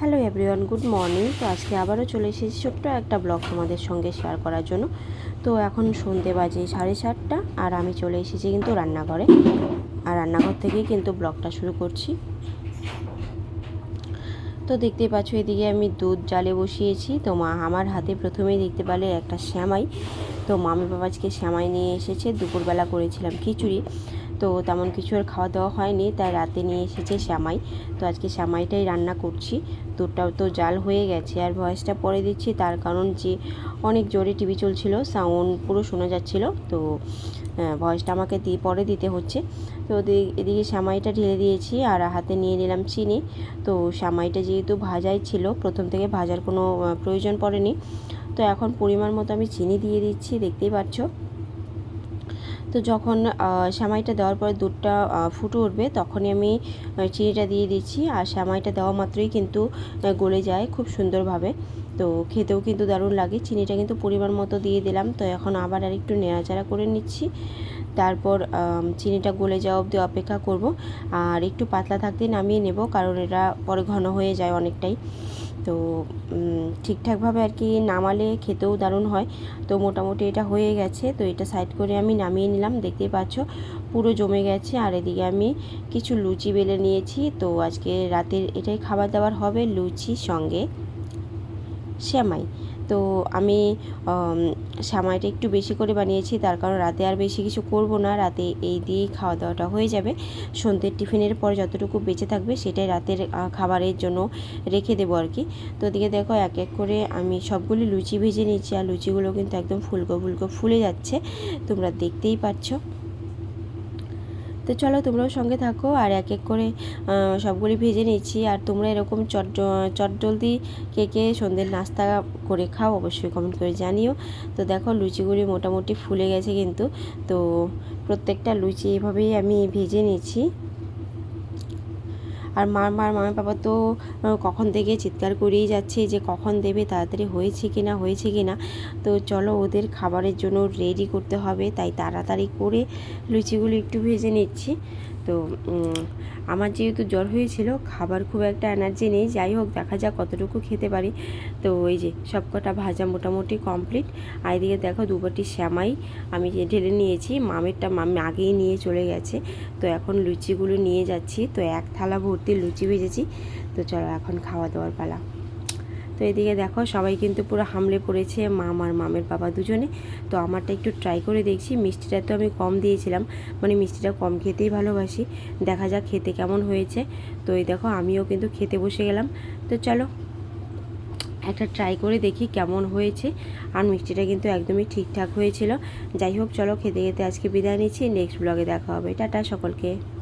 Hello everyone, good morning. তো আজকে আবারও চলে এসেছি ছোট্ট একটা ব্লগ তোমাদের সঙ্গে শেয়ার করার জন্য। তো এখন সন্ধে বাজে সাড়ে সাতটা আর আমি চলে এসেছি কিন্তু রান্নাঘরে। আর রান্নাঘর থেকেই কিন্তু ব্লগটা শুরু করছি। তো দেখতেই পাচ্ছ এদিকে আমি দুধ জালে বসিয়েছি। তো মা আমার হাতে প্রথমেই দেখতে পেলে একটা শ্যামাই। তো মামি বাবা আজকে শ্যামাই নিয়ে এসেছে। দুপুরবেলা করেছিলাম খিচুড়ি। তো তেমন কিছু আর খাওয়া দাওয়া হয়নি। তাই রাতে নিয়ে এসেছে শ্যামাই। তো আজকে শ্যামাইটাই রান্না করছি। দুধটাও তো জাল হয়ে গেছে। আর ভয়েসটা পরে দিচ্ছি তার কারণ যে অনেক জোরে টিভি চলছিল, সাউন্ড পুরো শোনা যাচ্ছিল। তো ভয়েসটা আমাকে দিয়ে পরে দিতে হচ্ছে। তো এদিকে শ্যামাইটা ঢেলে দিয়েছি আর হাতে নিয়ে নিলাম চিনি। তো শ্যামাইটা যেহেতু ভাজাই ছিল, প্রথম থেকে ভাজার কোনো প্রয়োজন পড়েনি। তো এখন পরিমাণ মতো আমি চিনি দিয়ে দিচ্ছি, দেখতেই পাচ্ছ। তো যখন শ্যামাইটা দেওয়ার পরে দুধটা ফুটে উঠবে, তখনই আমি চিনিটা দিয়ে দিচ্ছি। আর শ্যামাইটা দেওয়া মাত্রই কিন্তু গলে যায় খুব সুন্দরভাবে। তো খেতেও কিন্তু দারুণ লাগে। চিনিটা কিন্তু পরিমাণ মতো দিয়ে দিলাম। তো এখন আবার আর একটু নেড়াচাড়া করে নিচ্ছি। তারপর চিনিটা গলে যাওয়া অবধি অপেক্ষা করব। আর একটু পাতলা থাকতে নামিয়ে নেব, কারণ এটা পরে ঘন হয়ে যায় অনেকটাই। তো ঠিকঠাকভাবে আর কি নামালে খেতেও দারুণ হয়। তো মোটামুটি এটা হয়ে গেছে। তো এটা সাইড করে আমি নামিয়ে নিলাম। দেখতেই পাচ্ছ, পুরো জমে গেছে। আর এদিকে আমি কিছু লুচি বেলে নিয়েছি। তো আজকে রাতের এটাই খাবার দাবার হবে লুচির সঙ্গে। শ্যামাই। তো আমি শ্যামাইটা একটু বেশি করে বানিয়েছি, তার কারণ রাতে আর বেশি কিছু করব না, রাতে এই দিয়েই খাওয়া দাওয়াটা হয়ে যাবে। সন্ধ্যের টিফিনের পর যতটুকু বেঁচে থাকবে সেটাই রাতের খাবারের জন্য রেখে দেবো আর কি। তো ওদিকে দেখো এক এক করে আমি সবগুলি লুচি ভেজে নিচ্ছি আর লুচিগুলো কিন্তু একদম ফুলকো ফুলকো ফুলে যাচ্ছে, তোমরা দেখতেই পাচ্ছ তো চলো তোমরাও সঙ্গে থাকো, আর এক এক করে সবগুলি ভেজে নিচ্ছি। আর তোমরা এরকম চট চট জলদি কে কে সন্ধ্যের নাস্তা করে খাও অবশ্যই কমেন্ট করে জানিও। তো দেখো লুচিগুলি মোটামুটি ফুলে গেছে কিন্তু, তো প্রত্যেকটা লুচি এভাবেই আমি ভেজে নিচ্ছি। আর মার মার মামা বাবা তো কখন থেকে চিৎকার করেই যাচ্ছে যে কখন দেবে, তাড়াতাড়ি হয়েছে কি না হয়েছে কি না তো চলো ওদের খাবারের জন্য রেডি করতে হবে, তাই তাড়াতাড়ি করে লুচিগুলো একটু ভেজে নিচ্ছি। তো আমার যেহেতু জ্বর হয়েছিল, খাবার খুব একটা এনার্জি নেই, যাই হোক, দেখা যাক কতটুকু খেতে পারি। তো ওই যে সব কটা ভাজা মোটামুটি কমপ্লিট আর এদিকে দেখো, দুবাটি শ্যামাই আমি ঢেলে নিয়েছি, মামেরটা মামি আগেই নিয়ে চলে গেছে। তো এখন লুচিগুলো নিয়ে যাচ্ছি। তো এক থালা ভর্তি লুচি ভেজেছি। তো চলো, এখন খাওয়া দাওয়ার পালা। তো এদিকে দেখো সবাই কিন্তু পুরো হামলে পড়েছে, মাম আর মামের বাবা দুজনে। তো আমারটা একটু ট্রাই করে দেখছি, মিষ্টিটা তো আমি কম দিয়েছিলাম মানে মিষ্টিটা কম খেতেই ভালোবাসি। দেখা যাক খেতে কেমন হয়েছে। তো এই দেখো আমিও কিন্তু খেতে বসে গেলাম। তো চলো, একটা ট্রাই করে দেখি কেমন হয়েছে। আর মিষ্টিটা কিন্তু একদমই ঠিকঠাক হয়েছিল। যাই হোক, চলো খেতে খেতে আজকে বিদায় নিচ্ছি। নেক্সট ব্লগে দেখা হবে। টাটা সকলকে।